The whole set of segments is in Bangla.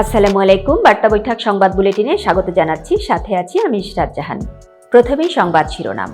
আসসালামু আলাইকুম। বার্তা বৈঠক সংবাদ বুলেটিনে স্বাগত জানাচ্ছি। সাথে আছি আমি ইশরাত জাহান। প্রথমেই সংবাদ শিরোনাম।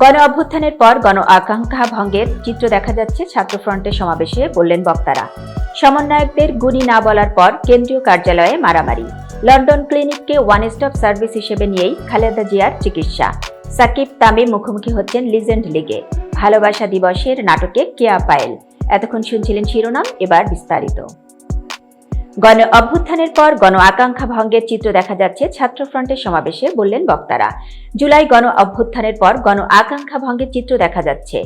গণ অভ্যুত্থানের পর গণ আকাঙ্ক্ষা ভঙ্গের চিত্র দেখা যাচ্ছে ছাত্র ফ্রন্টের সমাবেশে, বললেন বক্তারা। সমন্বয়কদের গুণী না বলার পর কেন্দ্রীয় কার্যালয়ে মারামারি। লন্ডন ক্লিনিককে ওয়ান স্টপ সার্ভিস হিসেবে নিয়েই খালেদা জিয়ার চিকিৎসা। সাকিব তামিম মুখোমুখি হচ্ছেন লিজেন্ড লিগে। ভালোবাসা দিবসের নাটকে কেয়া পায়েল। এতক্ষণ শুনছিলেন শিরোনাম, এবার বিস্তারিত। গণ অভ্যুত্থানের পর গণ আকাঙ্ক্ষা ভঙ্গের চিত্র দেখা যাচ্ছে ছাত্র ফ্রন্টের সমাবেশে, বললেন বক্তারা। জুলাই গণ অভ্যুত্থানের পর গণ আকাঙ্ক্ষা ভঙ্গের চিত্র দেখা যাচ্ছে।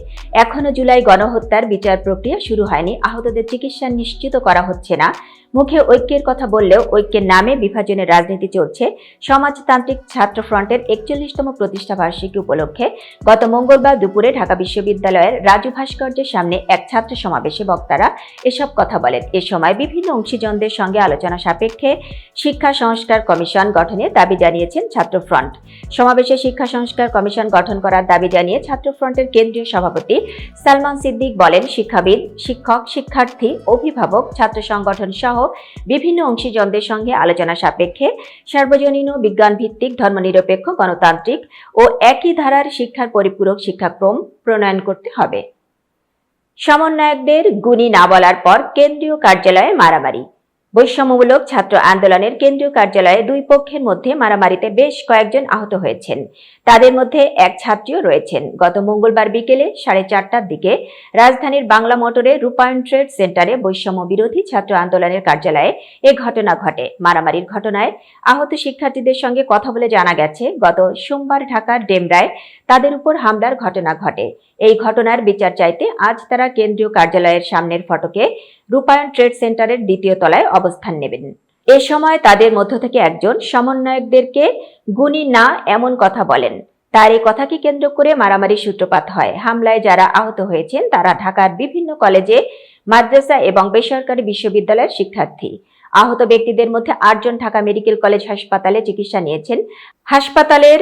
এখনও জুলাই গণহত্যার বিচার প্রক্রিয়া শুরু হয়নি। আহতদের চিকিৎসা নিশ্চিত করা হচ্ছে না। মুখে ঐক্যের কথা বললেও ঐক্যের নামে বিভাজনের রাজনীতি চলছে। সমাজতান্ত্রিক ছাত্র ফ্রন্টের একচল্লিশতম প্রতিষ্ঠা বার্ষিকী উপলক্ষে গত মঙ্গলবার দুপুরে ঢাকা বিশ্ববিদ্যালয়ের রাজু ভাস্কর্যের সামনে এক ছাত্র সমাবেশে বক্তারা এসব কথা বলেন। এ সময় বিভিন্ন অংশীজনদের সঙ্গে আলোচনা সাপেক্ষে শিক্ষা সংস্কার কমিশন গঠনের দাবি জানিয়েছেন ছাত্র ফ্রন্ট। সমাবেশে শিক্ষা সংস্কার কমিশন গঠন করার দাবি জানিয়ে ছাত্র ফ্রন্টের কেন্দ্রীয় সভাপতি সালমান সিদ্দিক বলেন, শিক্ষাবিদ, শিক্ষক, শিক্ষার্থী, অভিভাবক, ছাত্র সংগঠন সহ বিভিন্ন অংশীজনদের সঙ্গে আলোচনা সাপেক্ষে সার্বজনীন ও বিজ্ঞান ভিত্তিক ধর্মনিরপেক্ষ গণতান্ত্রিক ও একই ধারার শিক্ষার পরিপূরক শিক্ষাক্রম প্রণয়ন করতে হবে। সমন্বয়কদের গুণী না বলার পর কেন্দ্রীয় কার্যালয়ে মারামারি। বৈষম্যমূলক ছাত্র আন্দোলনের কেন্দ্রীয় কার্যালয়ে দুই পক্ষের মধ্যে মারামারিতে বেশ কয়েকজন আহত হয়েছেন। তাদের মধ্যে এক ছাত্রীও রয়েছেন। গত মঙ্গলবার বিকেলে সাড়ে চারটার দিকে রাজধানীর বাংলা মোটরে রূপায়ণ ট্রেড সেন্টারে বৈষম্য বিরোধী ছাত্র আন্দোলনের কার্যালয়ে এ ঘটনা ঘটে। মারামারির ঘটনায় আহত শিক্ষার্থীদের সঙ্গে কথা বলে জানা গেছে, গত সোমবার ঢাকার ডেমরায় তাদের উপর হামলার ঘটনা ঘটে। এই ঘটনার বিচার চাইতে আজ তারা কেন্দ্রীয় কার্যালয়ের সামনের ফটকে রূপায়ণ ট্রেড সেন্টারের দ্বিতীয় তলায় অবস্থান নেবেন। এ সময় তাদের মধ্য থেকে একজন সমন্বয়কদেরকে গুণী না এমন কথা বলেন। তার এই কথাকে কেন্দ্র করে মারামারি সূত্রপাত হয়। হামলায় যারা আহত হয়েছেন, তারা ঢাকার বিভিন্ন কলেজে, মাদ্রাসা এবং বেসরকারি বিশ্ববিদ্যালয়ের শিক্ষার্থী। আহত ব্যক্তিদের মধ্যে আটজন ঢাকা মেডিকেল কলেজ হাসপাতালে চিকিৎসা নিয়েছেন। হাসপাতালের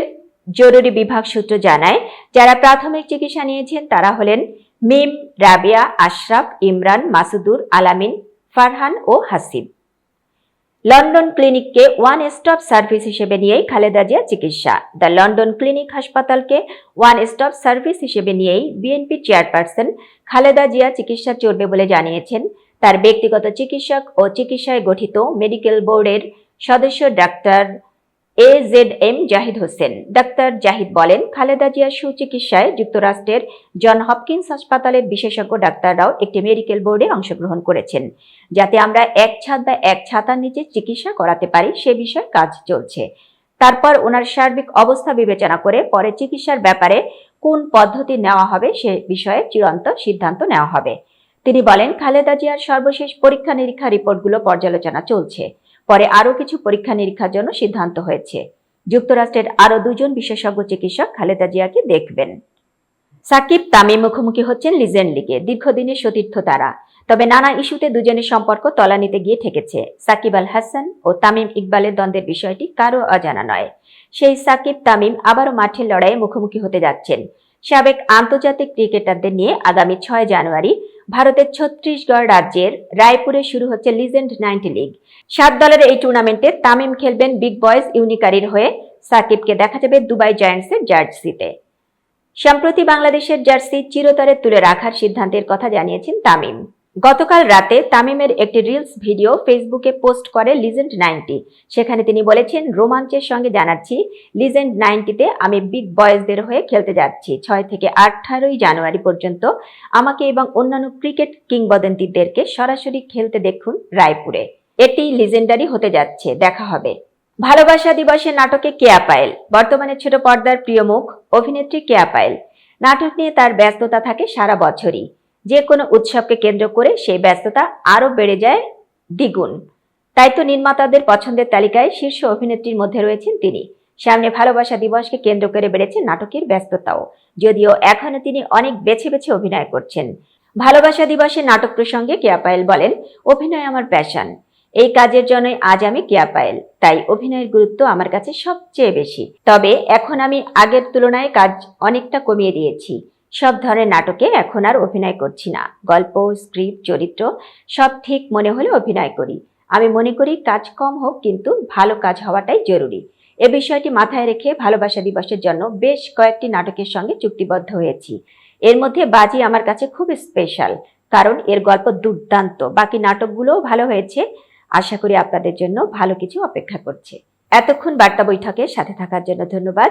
জরুরি বিভাগ সূত্র জানায়, যারা প্রাথমিক চিকিৎসা নিয়েছেন, তারা হলেন মিম, রাবিয়া, আশরাফ, ইমরান, মাসুদুর, আলামিন, ফারহান ও হাসিব। লন্ডন ক্লিনিককে ওয়ান স্টপ সার্ভিস হিসেবে নিয়েই খালেদা জিয়া চিকিৎসা। দ্য লন্ডন ক্লিনিক হাসপাতালকে ওয়ান স্টপ সার্ভিস হিসেবে নিয়েই বিএনপি চেয়ারপারসন খালেদা জিয়া চিকিৎসা চলবে বলে জানিয়েছেন। তার ব্যক্তিগত চিকিৎসক ও চিকিৎসায় গঠিত মেডিকেল বোর্ডের সদস্য doctor A Z M Jahid Hossain. Doctor Jahid বলেন, খালেদা জিয়ার সুচিকিৎসায় যুক্তরাষ্ট্রের জন হপকিন্স হাসপাতালের বিশেষজ্ঞ ডাক্তাররাও একটি মেডিকেল বোর্ডে অংশগ্রহণ করেছেন, যাতে আমরা এক ছাদ বা এক ছাতার নিচে চিকিৎসা করাতে পারি, সে বিষয়ে কাজ চলছে। তারপর ওনার সার্বিক অবস্থা বিবেচনা করে পরে চিকিৎসার ব্যাপারে কোন পদ্ধতি নেওয়া হবে, সে বিষয়ে চূড়ান্ত সিদ্ধান্ত নেওয়া হবে। তিনি বলেন, খালেদা জিয়ার সর্বশেষ পরীক্ষা নিরীক্ষা রিপোর্টগুলো পর্যালোচনা চলছে। পরে আরও কিছু পরীক্ষা নিরীক্ষার জন্য সিদ্ধান্ত হয়েছে। যুক্তরাষ্ট্রের আরও দুজন বিশেষজ্ঞ চিকিৎসক খালেদা জিয়াকে দেখবেন। সাকিব তামিম মুখোমুখি হচ্ছেন লিজেন্ড লিগে। দীর্ঘদিনের সতীর্থ তারা। তবে নানা ইস্যুতে দুজনের সম্পর্ক তলানিতে গিয়ে ঠেকেছে। সাকিব আল হাসান ও তামিম ইকবালের দ্বন্দ্বের বিষয়টি কারও অজানা নয়। সেই সাকিব তামিম আবারও মাঠের লড়াইয়ে মুখোমুখি হতে যাচ্ছেন। সাবেক আন্তর্জাতিক ক্রিকেটারদের নিয়ে আগামী ছয় জানুয়ারি ভারতের ছত্তিশগড় রাজ্যের রায়পুরে শুরু হচ্ছে লিজেন্ড নাইনটি লিগ সাত দলের এই টুর্নামেন্টে তামিম খেলবেন বিগ বয়েজ ইউনিকারির হয়ে সাকিবকে দেখা যাবে দুবাই জায়ান্টসের জার্সিতে। সম্প্রতি বাংলাদেশের জার্সি চিরতরে তুলে রাখার সিদ্ধান্তের কথা জানিয়েছেন তামিম। গতকাল রাতে তামিমের একটি রিলস ভিডিও ফেসবুকে পোস্ট করে লিজেন্ড নাইনটি। সেখানে তিনি বলেছেন, রোমাঞ্চের সঙ্গে জানাচ্ছি লিজেন্ড নাইনটিতে আমি বিগ বয়েজদের হয়ে খেলতে যাচ্ছি। ছয় থেকে আঠারোই জানুয়ারি পর্যন্ত আমাকে এবং অন্যান্য ক্রিকেট কিংবদন্তিদেরকে সরাসরি খেলতে দেখুন রায়পুরে। এটি লিজেন্ডারি হতে যাচ্ছে, দেখা হবে। ভালোবাসা দিবসে নাটকে কেয়া পায়েল। বর্তমানে ছোট পর্দার প্রিয় মুখ, অভিনেত্রী কেয়া পায়েল। নাটক নিয়ে তার ব্যস্ততা থাকে সারা বছরই। যে কোনো উৎসবকে কেন্দ্র করে সেই ব্যস্ততা আরও বেড়ে যায় দ্বিগুণ। তাই তো নির্মাতাদের পছন্দের তালিকায় শীর্ষ অভিনেত্রীর মধ্যে রয়েছেন তিনি। সামনে ভালোবাসা দিবসকে কেন্দ্র করে বেড়েছে নাটকের ব্যস্ততাও। যদিও এখনও তিনি অনেক বেছে বেছে অভিনয় করছেন। ভালোবাসা দিবসের নাটক প্রসঙ্গে কেয়া পায়েল বলেন, অভিনয় আমার প্যাশন এই কাজের জন্যই আজ আমি কেয়া পায়েল। তাই অভিনয়ের গুরুত্ব আমার কাছে সবচেয়ে বেশি। তবে এখন আমি আগের তুলনায় কাজ অনেকটা কমিয়ে দিয়েছি। সব ধরনের নাটকে এখন আর অভিনয় করছি না। গল্প, স্ক্রিপ্ট, চরিত্র সব ঠিক মনে হলে অভিনয় করি। আমি মনে করি কাজ কম হোক, কিন্তু ভালো কাজ হওয়াটাই জরুরি। এ বিষয়টি মাথায় রেখে ভালোবাসা দিবসের জন্য বেশ কয়েকটি নাটকের সঙ্গে চুক্তিবদ্ধ হয়েছি। এর মধ্যে বাজি আমার কাছে খুব স্পেশাল, কারণ এর গল্প দুর্দান্ত। বাকি নাটকগুলোও ভালো হয়েছে। আশা করি আপনাদের জন্য ভালো কিছু অপেক্ষা করছে। এতক্ষণ বার্তা বৈঠকের সাথে থাকার জন্য ধন্যবাদ।